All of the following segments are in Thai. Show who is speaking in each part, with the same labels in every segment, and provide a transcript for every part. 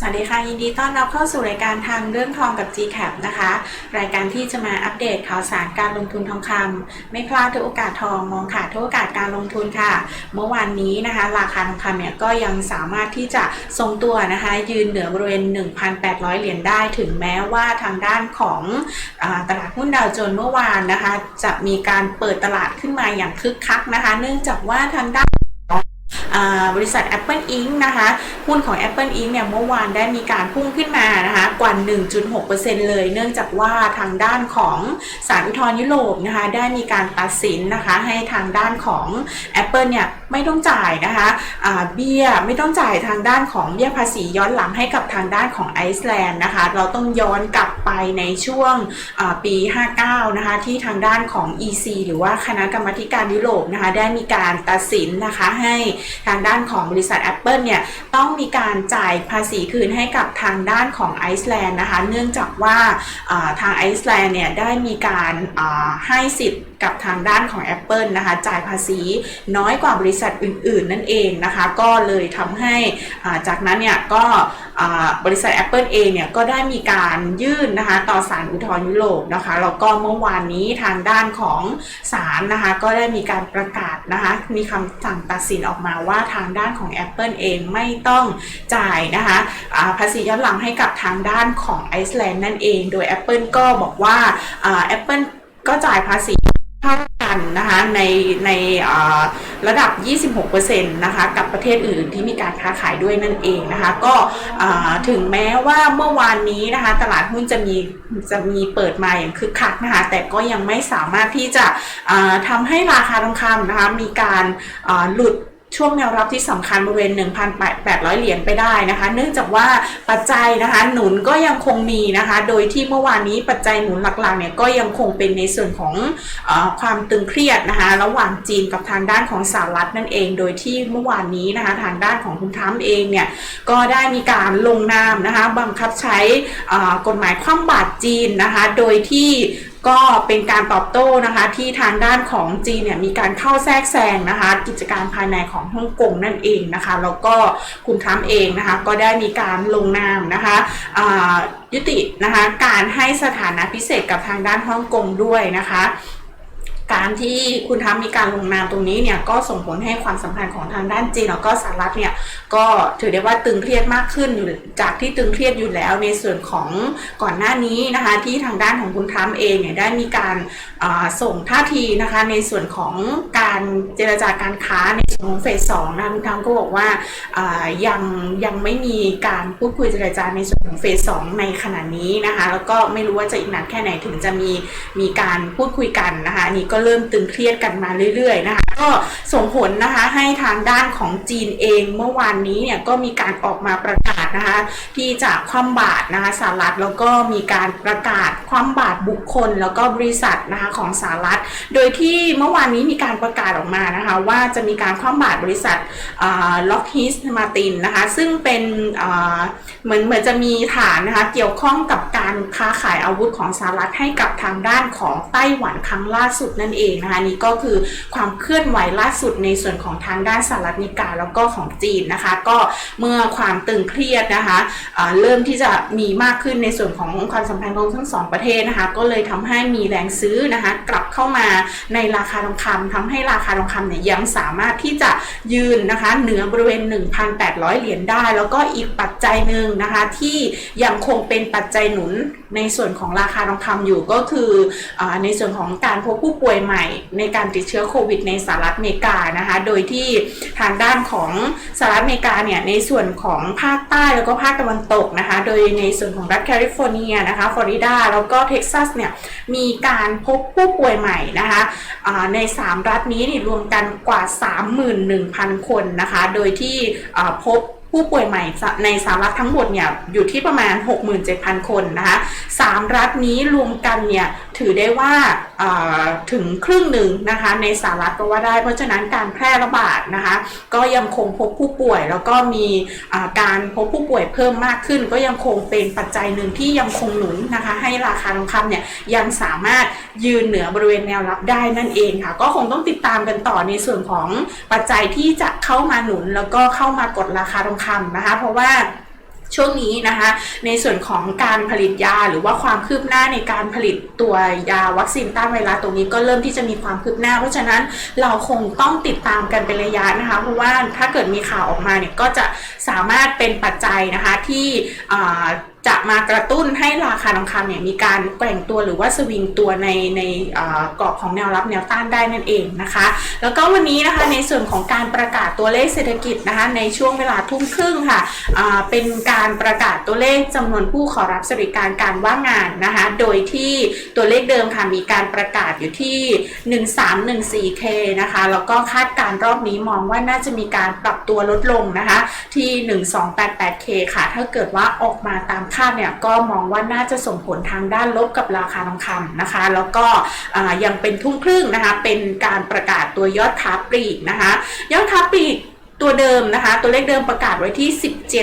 Speaker 1: สวัสดีค่ะ ยินดีต้อนรับเข้าสู่รายการทางเรื่องทองกับ GCAP นะคะ รายการที่จะมาอัปเดตข่าวสารการลงทุนทองคำไม่พลาดทุกโอกาสทองมองขาดทุกโอกาสการลงทุนค่ะ เมื่อวานนี้นะคะ ราคาทองคำเนี่ยก็ยังสามารถที่จะทรงตัวนะคะ ยืนเหนือบริเวณ 1,800 เหรียญได้ถึงแม้ว่าทางด้านของอตลาดหุ้นดาวโจนส์เมื่อวานนะคะ จะมีการเปิดตลาดขึ้นมาอย่างคึกคักนะคะ เนื่องจากว่าทางด้าน บริษัท Apple Inc. นะคะ หุ้นของ Apple Inc. เนี่ยเมื่อวานได้มีการพุ่งขึ้นมานะคะกว่า 1.6%เลย เนื่องจากว่าทางด้านของศาลอุทธรณ์ยุโรปนะคะได้มีการตัดสินนะคะให้ทางด้านของ Apple เนี่ยไม่ต้องจ่ายนะคะเบี้ยไม่ต้องจ่ายทางด้านของเบี้ยภาษีย้อนหลังให้กับทางด้านของไอซ์แลนด์นะคะเราต้องย้อนกลับไปในช่วงอ่าปี 59 นะคะที่ทางด้านของ EC หรือว่าคณะกรรมธิการยุโรปนะคะได้มีการตัดสินนะคะให้ทางด้านของบริษัท Apple เนี่ยต้องมีการจ่ายภาษีคืนให้กับทางด้านของไอซ์แลนด์นะคะ เนื่องจากว่าทางไอซ์แลนด์เนี่ยได้มีการให้สิทธิ์กับทางด้านของ Apple นะคะ จ่ายภาษีน้อยกว่าบริษัทอื่น ๆ นั่นเองนะคะ ก็เลยทำให้อ่าจากนั้นเนี่ยก็บริษัท Apple เองเนี่ยก็ได้มีการยื่นนะคะต่อศาลอุทธรณ์ยุโรปนะคะแล้วก็เมื่อวานนี้ทางด้านของศาลนะคะก็ได้มีการประกาศนะคะมีคำสั่งตัดสินออกมาว่าทางด้านของ Apple เองไม่ต้องจ่ายนะคะภาษีย้อนหลังให้กับทางด้านของไอซ์แลนด์นั่นเอง โดย Apple ก็บอกว่าอ่า Apple ก็จ่ายภาษี กันนะคะในในระดับ 26%นะคะกับประเทศอื่นที่มีการค้าขายด้วยนั่นเองนะคะก็ถึงแม้ว่าเมื่อวานนี้นะคะตลาดหุ้นจะมีจะมีเปิดมาอย่างคึกคักนะคะแต่ก็ยังไม่สามารถที่จะทำให้ราคาทองคำนะคะมีการหลุด ช่วงแนวรับที่สำคัญบริเวณ 1,800 เหรียญไปได้นะคะ เนื่องจากว่าปัจจัยนะคะหนุนก็ยังคงมีนะคะ โดยที่เมื่อวานนี้ปัจจัยหนุนหลักๆเนี่ยก็ยังคงเป็นในส่วนของอความตึงเครียดนะคะ ระหว่างจีนกับทางด้านของสหรัฐนั่นเอง โดยที่เมื่อวานนี้นะคะทางด้านของคุณทรัมป์เองเนี่ยก็ได้มีการลงนามนะคะบังคับใช้กฎหมายคว่ำบาตรจีนนะคะ โดยที่ ก็เป็นการตอบโต้นะคะที่ทางด้านของจีนเนี่ยมีการเข้าแทรกแซงนะคะกิจการภายในของฮ่องกงนั่นเองนะคะแล้วก็คุณทรัมป์เองนะคะก็ได้มีการลงนามนะคะยุตินะคะการให้สถานะพิเศษกับทางด้านฮ่องกงด้วยนะคะ การที่คุณทัพมีการลงนามตรงนี้เนี่ยก็ส่งผลให้ความสัมพันธ์ของทางด้านจีนแล้วก็สหรัฐเนี่ยก็ถือได้ว่าตึงเครียดมากขึ้นอยู่จากที่ตึงเครียดอยู่แล้วในส่วนของก่อนหน้านี้นะคะที่ทางด้านของคุณทรัมป์เองเนี่ยได้มีการาส่งท่าทีนะคะในส่วนของการเจรจาการค้าในส่วนของเฟสสองนะคุณทรัมป์ก็บอกว่าอ่ายังยังไม่มีการพูดคุยเจรจาในส่วนของเฟสสองในขณะนี้นะคะแล้วก็ไม่รู้ว่าจะอีกนานแค่ไหนถึงจะมีมีการพูดคุยกันนะคะอันนี้ก็เริ่มตึงเครียดกันมาเรื่อยๆนะคะ ก็ส่งผลนะคะให้ทางด้านของจีนเองเมื่อวานนี้เนี่ยก็มีการออกมาประกาศนะคะที่จะคว่ำบาตรนะคะสหรัฐแล้วก็มีการประกาศคว่ำบาตรบุคคล แล้วก็บริษัทนะคะของสหรัฐ โดยที่เมื่อวานนี้มีการประกาศออกมานะคะว่าจะมีการคว่ำบาตรบริษัทล็อกฮิสมาตินนะคะซึ่งเป็นเหมือนเหมือนจะมีฐานนะคะเกี่ยวข้องกับการค้าขายอาวุธของสหรัฐให้กับทางด้านของไต้หวันครั้งล่าสุดนั่นเองนะคะนี่ก็คือความเคลื่อนไหวล่าสุดในส่วนของทางด้านสหรัฐอเมริกาแล้วก็ของจีนนะคะ ก็เมื่อความตึงเครียดนะคะอ่าเริ่มที่จะมีมากขึ้นในส่วนของความสัมพันธ์ของทั้งสองประเทศนะคะ ก็เลยทำให้มีแรงซื้อนะคะ กลับเข้ามาในราคาทองคำทำให้ราคาทองคำเนี่ยยังสามารถที่จะยืนนะคะเหนือบริเวณ 1,800 เหรียญได้ แล้วก็อีกปัจจัยหนึ่งนะคะที่ยังคงเป็นปัจจัยหนุนในส่วนของราคาทองคำอยู่ก็คืออในส่วนของการพบผู้ป่วยใหม่ในการติดเชื้อโควิดในสหรัฐอเมริกานะคะ โดยที่ทางด้านของสหรัฐอเมริกาเนี่ยในส่วนของภาคใต้แล้วก็ภาคตะวันตกนะคะ โดยในส่วนของรัฐแคลิฟอร์เนียนะคะฟลอริดาแล้วก็เท็กซัสเนี่ยมีการพบผู้ป่วยใหม่นะคะอ่าใน 3 รัฐนี้นี่รวมกันกว่า 31,000 คนนะคะ โดยที่พบผู้ป่วยใหม่ในสามรัฐทั้งหมดเนี่ยอยู่ที่ประมาณ 67,000 คนนะคะสามรัฐนี้รวมกันเนี่ย ถือได้ว่าถึงครึ่งหนึ่งนะคะในสหรัฐก็ว่าได้ เพราะฉะนั้นการแพร่ระบาดนะคะก็ยังคงพบผู้ป่วย แล้วก็มีการพบผู้ป่วยเพิ่มมากขึ้น ก็ยังคงเป็นปัจจัยหนึ่งที่ยังคงหนุนนะคะให้ราคาทองคำเนี่ยยังสามารถยืนเหนือบริเวณแนวรับได้นั่นเองค่ะก็คงต้องติดตามกันต่อในส่วนของปัจจัยที่จะเข้ามาหนุน แล้วก็เข้ามากดราคาทองคำนะคะเพราะว่า ช่วงนี้นะคะในส่วนของการผลิตยาหรือว่าความคืบหน้าในการผลิตตัวยาวัคซีนต้านไวรัสตรงนี้ก็เริ่มที่จะมีความคืบหน้า เพราะฉะนั้นเราคงต้องติดตามกันเป็นระยะนะคะ เพราะว่าถ้าเกิดมีข่าวออกมาเนี่ยก็จะสามารถเป็นปัจจัยนะคะที่จะมากระตุ้นให้ราคาทองคำเนี่ยมีการแกว่งตัวหรือว่าสวิงตัวในในกรอบของแนวรับแนวต้านได้นั่นเองนะคะ แล้วก็วันนี้นะคะในส่วนของการประกาศตัวเลขเศรษฐกิจนะคะในช่วงเวลาทุ่มครึ่งค่ะเป็นการประกาศตัวเลขจำนวนผู้ขอรับสวัสดิการการว่างงานนะคะโดยที่ตัวเลขเดิมค่ะมีการประกาศอยู่ที่ 1314K นะคะแล้วก็คาดการณ์รอบนี้มองว่าน่าจะมีการปรับตัวลดลงนะคะที่ 1288K ค่ะถ้าเกิดว่าออกมาตามคาดเนี่ยก็มองว่าน่าจะส่งผลทางด้านลบกับราคาทองคำนะคะ แล้วก็ยังเป็นทุ่มครึ่งนะคะเป็นการประกาศตัวยอดค้าปลีกนะคะยอดค้าปลีก ตัวเดิมนะคะ ตัวเลขเดิมประกาศไว้ที่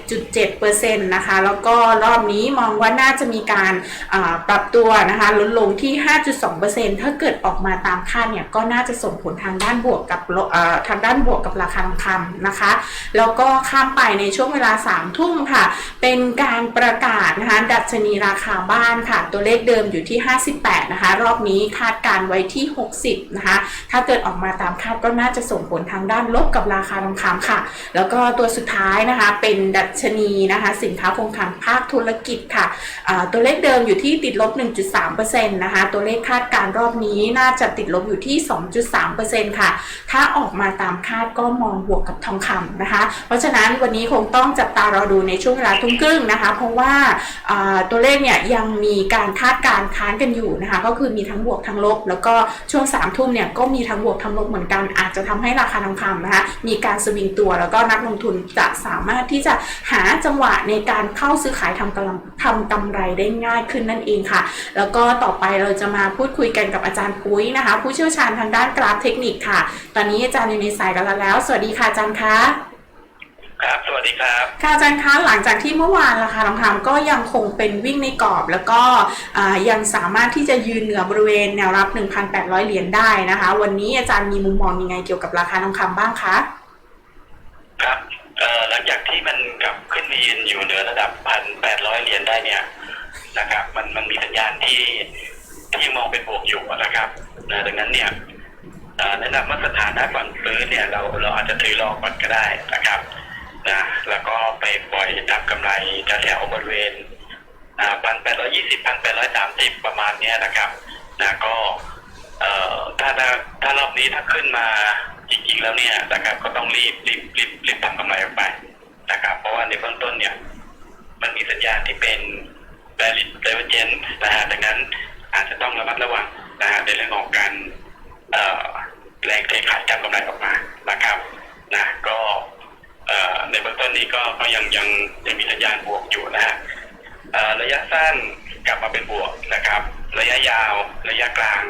Speaker 1: 17.7%นะคะ แล้วก็รอบนี้มองว่าน่าจะมีการปรับตัวนะคะลดลงที่ 5.2%ถ้าเกิดออกมาตามคาดเนี่ยก็น่าจะส่งผลทางด้านบวกกับทางด้านบวกกับราคาทองคำนะคะ แล้วก็ข้ามไปในช่วงเวลา 3 ทุ่มค่ะ เป็นการประกาศนะคะดัชนีราคาบ้านค่ะ ตัวเลขเดิมอยู่ที่ 58 นะคะ รอบนี้คาดการไว้ที่ 60 นะคะ ถ้าเกิดออกมาตามคาดก็น่าจะส่งผลทางด้านลบกับราคาทองคำค่ะ แล้วก็ตัวสุดท้ายนะคะเป็นดัชนีนะคะ สินค้าคงคลังภาคธุรกิจค่ะตัวเลขเดิมอยู่ที่ติดลบ 1.3%นะคะตัวเลขคาดการรอบนี้น่าจะติดลบอยู่ที่ 2.3%ค่ะ ถ้าออกมาตามคาดก็มองบวกกับทองคำนะคะ เพราะฉะนั้นวันนี้คงต้องจับตารอดูในช่วงเวลาทุ่มครึ่งนะคะ เพราะว่าตัวเลขเนี่ยยังมีการคาดการค้านกันอยู่นะคะ ก็คือมีทั้งบวกทั้งลบ แล้วก็ช่วง3ทุ่มเนี่ยก็มีทั้งบวกทั้งลบเหมือนกันอาจจะทำให้ราคาทองคำนะคะมีการสวิงตัว แล้วก็นักลงทุนจะสามารถที่จะหาจังหวะในการเข้าซื้อขายทำกำลังทำกำไรได้ง่ายขึ้นนั่นเองค่ะ แล้วก็ต่อไปเราจะมาพูดคุยกันกับอาจารย์ปุ้ยนะคะ ผู้เชี่ยวชาญทางด้านกราฟเทคนิคค่ะ ตอนนี้อาจารย์อยู่ในสายกันแล้ว สวัสดีค่ะอาจารย์คะ
Speaker 2: ครับ สวัสดีครับ
Speaker 1: ค่ะอาจารย์คะ หลังจากที่เมื่อวานราคาทองคำก็ยังคงเป็นวิ่งในกรอบ แล้วก็อ่ายังสามารถที่จะยืนเหนือบริเวณแนวรับ 1,800 เหรียญได้นะคะ วันนี้อาจารย์มีมุมมองยังไงเกี่ยวกับราคาทองคำบ้างคะ
Speaker 2: ครับเอ่อหลังจากที่มันกลับขึ้นมายืนอยู่เหนือระดับพันแปดร้อยเหรียญได้เนี่ยนะครับ มันมันมีสัญญาณที่ที่ยังมองเป็นบวกอยู่นะครับนะดังนั้นเนี่ยเอ่อแนะนำว่าสถานะก่อนซื้อเนี่ยเราเราอาจจะถือรอก่อนก็ได้นะครับนะแล้วก็ไปปล่อยทำกำไรแถวๆบริเวณพันแปดร้อยยี่สิบพันแปดร้อยสามสิบประมาณเนี้ยนะครับนะก็เอ่อถ้าถ้ารอบนี้ถ้าขึ้นมา จริงๆแล้วเนี่ยนะครับก็ต้องรีบรีบรีบรีบทำกำไรออกไปนะครับ เพราะว่าในเบื้องต้นเนี่ย มันมีสัญญาณที่เป็นแบริดเดเวเจนนะฮะดังนั้นอาจจะต้องระมัดระวังนะฮะในเรื่องของการเอ่อแรงเทขายทำกำไรออกมานะครับนะก็เอ่อในเบื้องต้นนี้ก็ก็ยังยังยังมีสัญญาณบวกอยู่นะฮะเอ่อระยะสั้นกลับมาเป็นบวกนะครับ ระยะยาว ระยะกลาง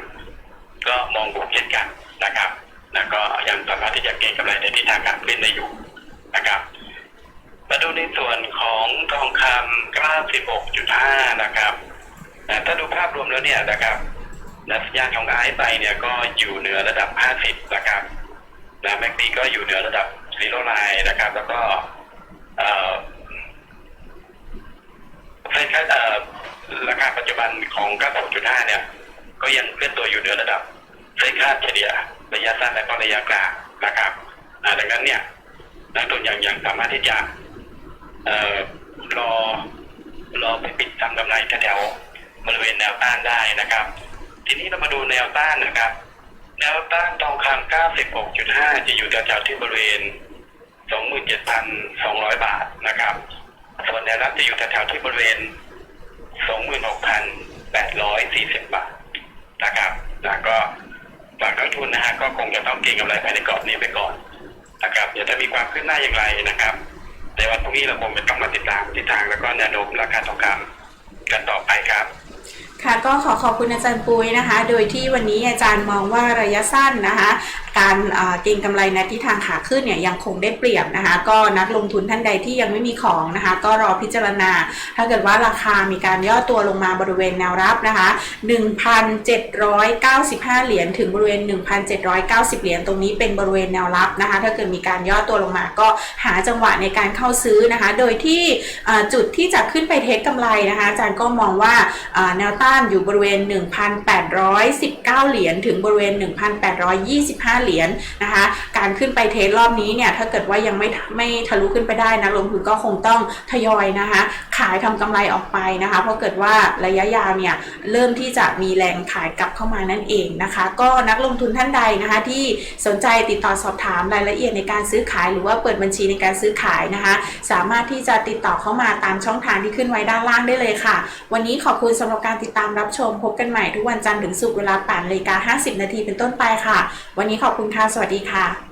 Speaker 2: ก็มองบวกเช่นกันนะครับ แล้วก็ยังสามารถที่จะเก็งกำไรในทิศทางการขึ้นได้อยู่นะครับ มาดูในส่วนของทองคำ96.5 นะครับนะถ้าดูภาพรวมแล้วเนี่ยนะครับนะสัญญาณของไอซ์ไปเนี่ยก็อยู่เหนือระดับ 50 นะครับนะแม็กดีก็อยู่เหนือระดับซีโร่ไลน์นะครับ แล้วก็เอ่อใช่ครับเอ่อราคาปัจจุบันของ 96.5 เนี่ย ก็ยังเคลื่อนตัวอยู่เหนือระดับเส้นค่าเฉลี่ย ระยะสั้นและก็ระยะกลางนะครับดังนั้นเนี่ยนักลงทุนอยังยังสามารถที่จะรอรอไปปิดทำกำไรแถวบริเวณแนวต้านได้นะครับ ทีนี้เรามาดูแนวต้านนะครับ แนวต้านทองคำ96.5 จะอยู่แถวๆที่บริเวณ 27,200 บาทนะครับ ส่วนแนวรับจะอยู่แถวๆที่บริเวณ 26,840 บาทนะครับ แล้วก็ นักทุนนะฮะก็คงจะต้องเก็งกำไรภายในกรอบนี้ไปก่อนนะครับเดี๋ยวถ้ามีความขึ้นหน้าอย่างไรนะครับ ในวันพรุ่งนี้เราคงจะต้องมาติดตามทิศทางแล้วก็แนวโน้มราคาทองคำกันต่อไปครับ
Speaker 1: ค่ะก็ขอขอบคุณอาจารย์ปุ้ยนะคะ โดยที่วันนี้อาจารย์มองว่าระยะสั้นนะคะ การเก็งกำไรในทิศทางขาขึ้นเนี่ยยังคงได้เปรียบนะคะ ก็นักลงทุนท่านใดที่ยังไม่มีของนะคะ ก็รอพิจารณา ถ้าเกิดว่าราคามีการย่อตัวลงมาบริเวณแนวรับนะคะ 1,795 เหรียญถึงบริเวณ 1,790 เหรียญตรงนี้เป็นบริเวณแนวรับนะคะ ถ้าเกิดมีการย่อตัวลงมาก็หาจังหวะในการเข้าซื้อนะคะ โดยที่จุดที่จะขึ้นไปเทคกำไรนะคะอาจารย์ก็มองว่าอ่าแนวต้านอยู่บริเวณ 1,819 เหรียญถึงบริเวณ 1,825เหรียญนะคะ การขึ้นไปเทสรอบนี้เนี่ยถ้าเกิดว่ายังไม่ไม่ทะลุขึ้นไปได้นะลงทุนก็คงต้องทยอยนะคะ ขายทำกำไรออกไปนะคะ เพราะเกิดว่าระยะยาวเนี่ยเริ่มที่จะมีแรงขายกลับเข้ามานั่นเองนะคะ ก็นักลงทุนท่านใดนะคะ ที่สนใจติดต่อสอบถามรายละเอียดในการซื้อขาย หรือว่าเปิดบัญชีในการซื้อขายนะคะ สามารถที่จะติดต่อเข้ามาตามช่องทางที่ขึ้นไว้ด้านล่างได้เลยค่ะ วันนี้ขอบคุณสำหรับการติดตามรับชมพบกันใหม่ทุกวันจันทร์ถึงศุกร์เวลา8นาฬิกา50 นาทีเป็นต้นไปค่ะ วันนี้ขอบคุณค่ะ สวัสดีค่ะ